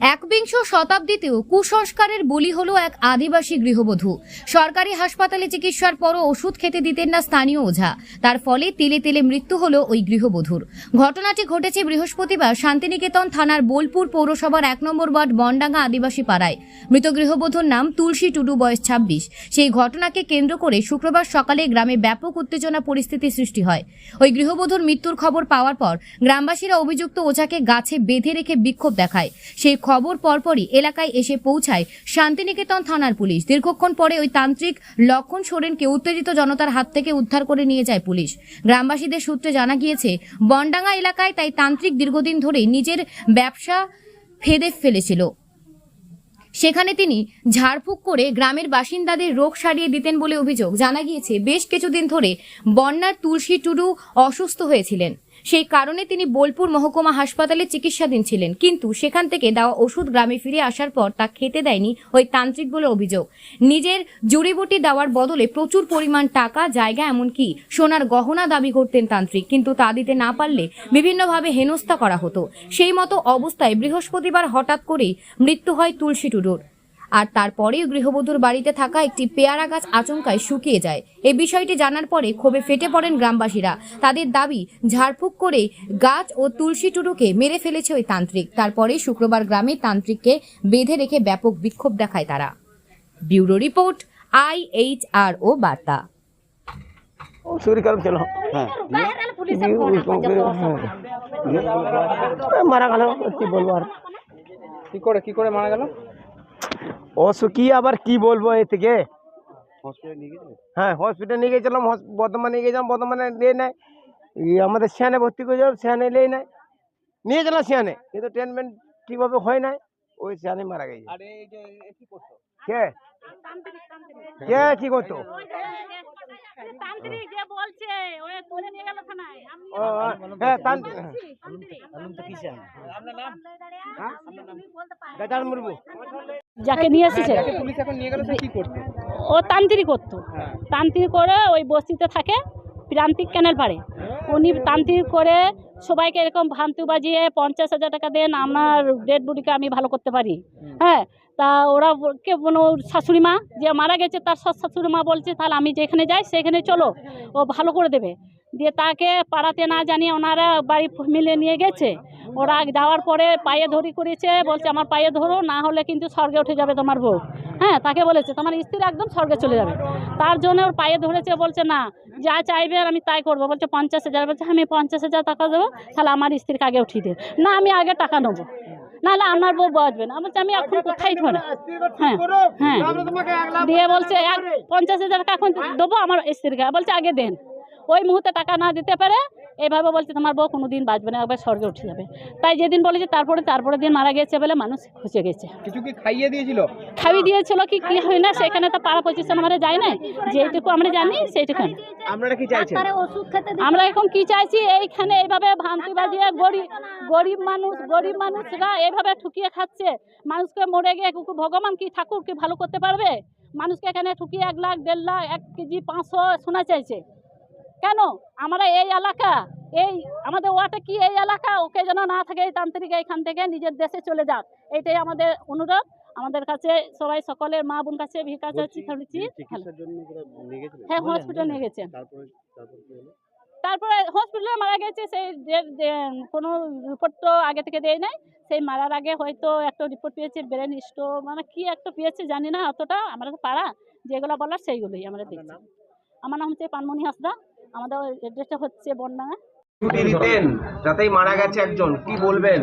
একবিংশ শতাব্দীতেও কুসংস্কারের বলি হলো এক আদিবাসী গৃহবধূ। সরকারি হাসপাতালে চিকিৎসার পরও ওষুধ খেতে দিতেন না স্থানীয় ওঝা। তার ফলে তেলে তেলে মৃত্যু হলো ওই গৃহবধূর। ঘটনাটি ঘটেছে বৃহস্পতিবার শান্তিনিকেতন থানার বোলপুর পৌরসভার এক নম্বর ওয়ার্ড বনডাঙ্গা আদিবাসী পাড়ায়। মৃত গৃহবধূর নাম তুলসী টুডু, বয়স ছাব্বিশ। সেই ঘটনাকে কেন্দ্র করে শুক্রবার সকালে গ্রামে ব্যাপক উত্তেজনা পরিস্থিতি সৃষ্টি হয়। ওই গৃহবধূর মৃত্যুর খবর পাওয়ার পর গ্রামবাসীরা অভিযুক্ত ওঝাকে গাছে বেঁধে রেখে বিক্ষোভ দেখায়। সেই খবর পরপরই এলাকায় এসে পৌঁছায় শান্তিনিকেতন থানার পুলিশ। দীর্ঘক্ষণ পরে ওই তান্ত্রিক লক্ষণ সোরেনকে উত্তেজিত জনতার হাত থেকে উদ্ধার করে নিয়ে যায় পুলিশ। গ্রামবাসীদের সূত্রে জানা গিয়েছে, বনডাঙ্গা এলাকায় তাই তান্ত্রিক দীর্ঘদিন ধরে নিজের ব্যবসা ফেদে ফেলেছিল। সেখানে তিনি ঝাড়ফুঁক করে গ্রামের বাসিন্দাদের রোগ সারিয়ে দিতেন বলে অভিযোগ। জানা গিয়েছে, বেশ কিছুদিন ধরে বন্যার তুলসী টুডু অসুস্থ হয়েছিলেন। সেই কারণে তিনি বোলপুর মহকুমা হাসপাতালে চিকিৎসাধীন ছিলেন। কিন্তু সেখান থেকে দেওয়া ওষুধ গ্রামে ফিরে আসার পর তা খেতে দেয়নি ওই তান্ত্রিক বলে অভিযোগ। নিজের জুড়িবুটি দেওয়ার বদলে প্রচুর পরিমাণ টাকা, জায়গা এমনকি সোনার গহনা দাবি করতেন তান্ত্রিক। কিন্তু তা দিতে না পারলে বিভিন্নভাবে হেনস্থা করা হতো। সেই মতো অবস্থায় বৃহস্পতিবার হঠাৎ করেই মৃত্যু হয় তুলসী টুডুর। আর তারপরেই গৃহবধূর বাড়িতে থাকা একটি পেয়ারা গাছ আচমকায় শুকিয়ে যায় এই বিষয়টি জানার পরে ক্ষোভে ফেটে পড়েন গ্রামবাসীরা তাদের দাবি ঝাড়ফুঁক করে গাছ ও তুলসী টুডুকে মেরে ফেলেছে ওই তান্ত্রিক তারপরেই শুক্রবার গ্রামে তান্ত্রিককে বেঁধে রেখে ব্যাপক বিক্ষোভ দেখায় তারা bureau report I H R O বার্তা सूर्य कर्म चलो হ্যাঁ দিয়ে उसको फिर, হ্যাঁ। মারা গেল কি বলবো আর কি করে কি করে মারা গেল অসু কি আবার কি বলব এ থেকে হ্যাঁ হসপিটাল নিয়ে গেছিলাম বর্ধমানে নিয়ে গেছিলাম বর্ধমানে নিয়ে নেয়। আমাদের সিয়ানে ভর্তি করেছিলাম সিয়ানে নিয়ে নেয়। নিয়ে গেলাম সিয়ানে কিন্তু ট্রিটমেন্ট ঠিকভাবে হয় নাই ওই সিয়ানে মারা গেছে। কি? কে কে কি করতো হ্যাঁ। যাকে নিয়ে এসেছে? পুলিশ এখন নিয়ে গেল সে কি করতো? ও তান্ত্রিক করতো। তান্ত্রিক করে ওই বস্তিতে থাকে প্রান্তিক ক্যানেল পাড়ে। উনি তান্ত্রিক করে সবাইকে এরকম ভান্তু বাজিয়ে পঞ্চাশ হাজার টাকা দেন আমার ডেড বডিকে আমি ভালো করতে পারি। হ্যাঁ তা ওরা কে কোনো শাশুড়ি মা যে মারা গেছে তার সৎ শাশুড়ি মা বলছে তাহলে আমি যেখানে যাই সেখানে চলো ও ভালো করে দেবে। দিয়ে তাকে পাড়াতে না জানিয়ে ওনারা বাড়ি মিলে নিয়ে গেছে। ওরা যাওয়ার পরে পায়ে ধরি করেছে বলছে আমার পায়ে ধরো না হলে কিন্তু স্বর্গে উঠে যাবে তোমার বউ। হ্যাঁ তাকে বলেছে তোমার স্ত্রী একদম স্বর্গে চলে যাবে। তার জন্য ওর পায়ে ধরেছে বলছে না যা চাইবে আর আমি তাই করব। বলছে পঞ্চাশ হাজার। বলছে আমি পঞ্চাশ হাজার টাকা দেবো তাহলে আমার স্ত্রীকে আগে উঠিয়ে দে। না আমি আগে টাকা নেব। নাহলে আমার বউ বাঁচবে না। বলছে আমি এখন কোথায় ধরে? হ্যাঁ হ্যাঁ। দিয়ে বলছে এক পঞ্চাশ হাজার টাকা এখন দেবো আমার স্ত্রীকে। বলছে আগে দেন। ওই মুহূর্তে টাকা না দিতে পারে এইভাবে বলছে তোমার বউ কোনো দিন বাঁচবে না একবার স্বর্গে উঠে যাবে। তাই যেদিন বলেছে তারপরে তারপরে দিন মারা গেছে বলে মানুষ খুঁজে গেছে। কিছু কি খাইয়ে দিয়েছিল? খাবি দিয়েছিল কি কি হয় না সেখানে তো পাড়া পজিশন আমরা যাই না যেইটুকু আমরা জানি সেইটুকু। কি আমরা এখন কি চাইছি? এইখানে এইভাবে ভান্তি বাজিয়ে গরিব গরিব মানুষ গরিব মানুষরা এইভাবে ঠুকিয়ে খাচ্ছে। মানুষকে মরে গিয়ে কুকুর ভগবান কি ঠাকুর কি ভালো করতে পারবে? মানুষকে এখানে ঠুকিয়ে এক লাখ দেড় লাখ এক কেজি পাঁচশো শোনা চাইছে। কেন? আমরা এই এলাকা এই আমাদের ওয়াটা কি এই এলাকা? ওকে যেন না থাকে এই তান্ত্রিক এইখান থেকে নিজের দেশে চলে যাক। এইটাই আমাদের অনুরোধ। আমাদের কাছে সবাই সকলের মা বোন কাছে চাচ্ছি গেছিলেন হ্যাঁ হসপিটাল নিয়ে গেছে তারপরে হসপিটালে মারা গেছে সেই কোনো রিপোর্ট তো আগে থেকে দেয় নাই। সেই মারার আগে হয়তো একটা রিপোর্ট পেয়েছে ব্রেন স্টো মানে কি একটা পেয়েছে জানি না অতটা। আমরা তো পাড়া যেগুলো বলার সেইগুলোই আমরা দেখছি। আমার নাম হচ্ছে পানমণি হাসদা। আমাদের অ্যাড্রেসটা হচ্ছে বন্যাঙ্গা ছুটি দিতেন যাতেই মারা গেছে একজন কি বলবেন?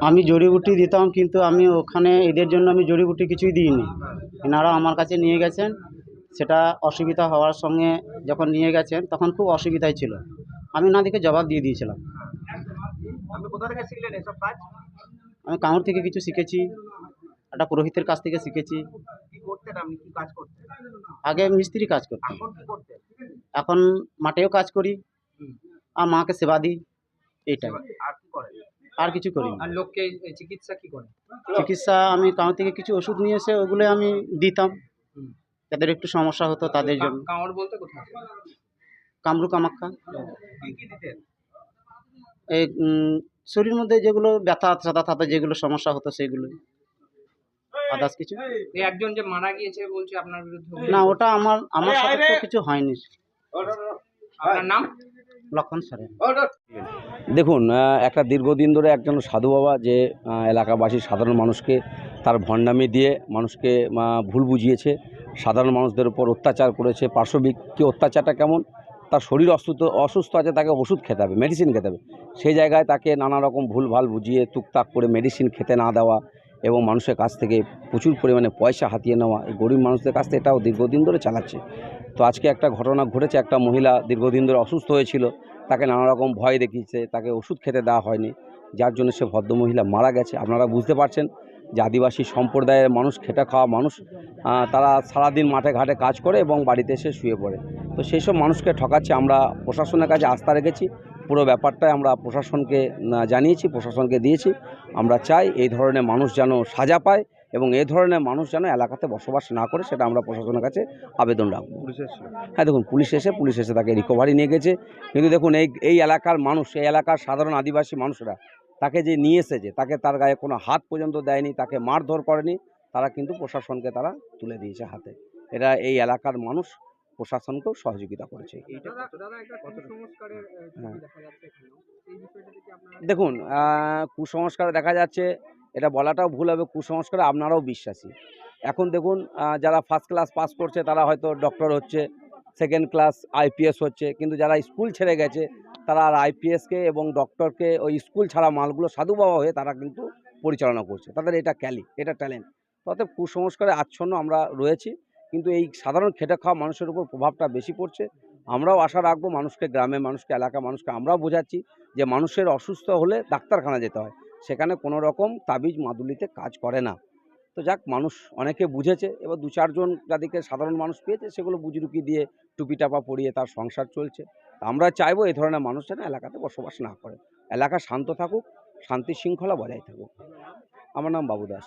আমি জড়িবুটি দিতাম কিন্তু আমি ওখানে এদের জন্য আমি জড়িবুটি কিছুই দিইনি। এনারা আমার কাছে নিয়ে গেছেন সেটা অসুবিধা হওয়ার সঙ্গে যখন নিয়ে গেছেন তখন খুব অসুবিধায় ছিল। আমি না দেখে জবাব দিয়ে দিয়েছিলাম। আপনি কোথা থেকে শিখলেন এসব কাজ? আমি কামড় থেকে কিছু শিখেছি একটা পুরোহিতের কাছ থেকে শিখেছি। কি করতেন আপনি? কি কাজ করতেন? আগে মিস্ত্রি কাজ করতাম। এখন মাঠেও কাজ করি আর মাকে সেবা দিই এইটাই। আর কিছু করি আর লোককে চিকিৎসা কি করে চিকিৎসা আমি কামড় থেকে কিছু ওষুধ নিয়ে এসে ওগুলো আমি দিতাম। যাদের একটু সমস্যা হতো তাদের জন্য। কামড় বলতে কোথায়? কামরু কামাক্কা। কি কি দিতেন? এই শরীর মধ্যে যেগুলো ব্যথা ট্যাথা থাকা যেগুলো সমস্যা হতো সেগুলোই আদার্স কিছু? এই একজন যে মারা গিয়েছে বলছে আপনার বিরুদ্ধে না ওটা আমার আমার সাথে তো কিছু হয়নি। আপনার নাম? লক্ষণ সরেন। দেখুন একটা দীর্ঘদিন ধরে একজন সাধু বাবা যে এলাকাবাসী সাধারণ মানুষকে তার ভণ্ডামি দিয়ে মানুষকে ভুল বুঝিয়েছে সাধারণ মানুষদের উপর অত্যাচার করেছে পার্শ্ববিক কি অত্যাচারটা কেমন? তার শরীর অসুস্থ অসুস্থ আছে তাকে ওষুধ খেতে হবে মেডিসিন খেতে হবে। সেই জায়গায় তাকে নানা রকম ভুলভাল বুঝিয়ে টুকটাক করে মেডিসিন খেতে না দেওয়া এবং মানুষের কাছ থেকে প্রচুর পরিমাণে পয়সা হাতিয়ে নেওয়া। এই গরিব মানুষদের কাছ থেকে এটাও দীর্ঘদিন ধরে চালাচ্ছে। তো আজকে একটা ঘটনা ঘটেছে, একটা মহিলা দীর্ঘদিন ধরে অসুস্থ হয়েছিল। তাকে নানা রকম ভয় দেখিয়েছে, তাকে ওষুধ খেতে দেওয়া হয়নি। যার জন্য সে ভদ্রমহিলা মারা গেছে। আপনারা বুঝতে পারছেন যে আদিবাসী সম্প্রদায়ের মানুষ, খেটে খাওয়া মানুষ তারা সারাদিন মাঠে ঘাটে কাজ করে এবং বাড়িতে এসে শুয়ে পড়ে। তো সেই সব মানুষকে ঠকাচ্ছে। আমরা প্রশাসনের কাছে আস্থা রেখেছি। পুরো ব্যাপারটাই আমরা প্রশাসনকে জানিয়েছি প্রশাসনকে দিয়েছি। আমরা চাই এই ধরনের মানুষ যেন সাজা পায় এবং এই ধরনের মানুষ যেন এলাকাতে বসবাস না করে সেটা আমরা প্রশাসনের কাছে আবেদন রাখব। হ্যাঁ দেখুন পুলিশ এসে পুলিশ এসে তাকে রিকভারি নিয়ে গেছে। কিন্তু দেখুন এই এই এলাকার মানুষ এই এলাকার সাধারণ আদিবাসী মানুষরা তাকে যে নিয়ে এসেছে তাকে তার গায়ে কোনো হাত পর্যন্ত দেয়নি তাকে মারধর করেনি তারা কিন্তু প্রশাসনকে তারা তুলে দিয়েছে হাতে। এরা এই এলাকার মানুষ প্রশাসনকেও সহযোগিতা করেছে। ছবি হ্যাঁ। আপনারা দেখুন কুসংস্কার দেখা যাচ্ছে এটা বলাটাও ভুল হবে কুসংস্কারে আপনারাও বিশ্বাসী। এখন দেখুন যারা ফার্স্ট ক্লাস পাস করছে তারা হয়তো ডক্টর হচ্ছে সেকেন্ড ক্লাস আইপিএস হচ্ছে কিন্তু যারা স্কুল ছেড়ে গেছে তারা আর আইপিএসকে এবং ডক্টরকে ওই স্কুল ছাড়া মালগুলো সাধু বাবা হয়ে তারা কিন্তু পরিচালনা করছে। তাদের এটা ক্যালি এটা ট্যালেন্ট অতএব কুসংস্কারে আচ্ছন্ন আমরা রয়েছি। কিন্তু এই সাধারণ খেটে খাওয়া মানুষের উপর প্রভাবটা বেশি পড়ছে। আমরাও আশা রাখব মানুষকে গ্রামে মানুষকে এলাকা মানুষকে আমরাও বোঝাচ্ছি যে মানুষের অসুস্থ হলে ডাক্তারখানা যেতে হয়। সেখানে কোনো রকম তাবিজ মাদুলিতে কাজ করে না। তো যাক, মানুষ অনেকে বুঝেছে। এবার দু চারজন যাদেরকে সাধারণ মানুষ পেয়েছে, সেগুলো বুজরুকি দিয়ে টুপি টাপা পরিয়ে তার সংসার চলছে। আমরা চাইব এই ধরনের মানুষ যেন এলাকাতে বসবাস না করে। এলাকা শান্ত থাকুক, শান্তি শৃঙ্খলা বজায় থাকুক। আমার নাম বাবু দাস।